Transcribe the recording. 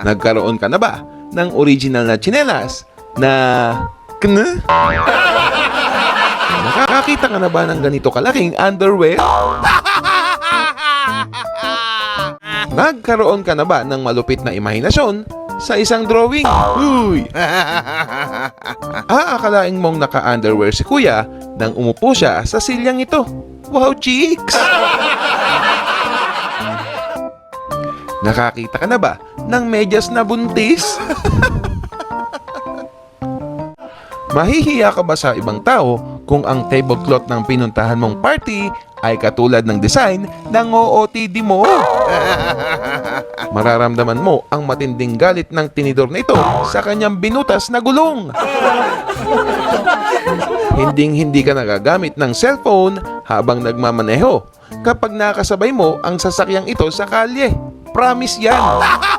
Nagkaroon ka na ba ng original na tsinelas na kn? Nakakakita ka na ba ng ganito kalaking underwear? Nagkaroon ka na ba ng malupit na imahinasyon sa isang drawing? Uy! Aakalain mong naka-underwear si kuya nang umupo siya sa silyang ito. Wow, cheeks! Nakakita ka na ba ng medyas na buntis? Mahihiya ka ba sa ibang tao kung ang tablecloth ng pinuntahan mong party ay katulad ng design ng OOTD mo? Mararamdaman mo ang matinding galit ng tinidor na ito sa kanyang binutas na gulong. Hinding hindi ka nagagamit ng cellphone habang nagmamaneho kapag nakasabay mo ang sasakyang ito sa kalye. Promise yan!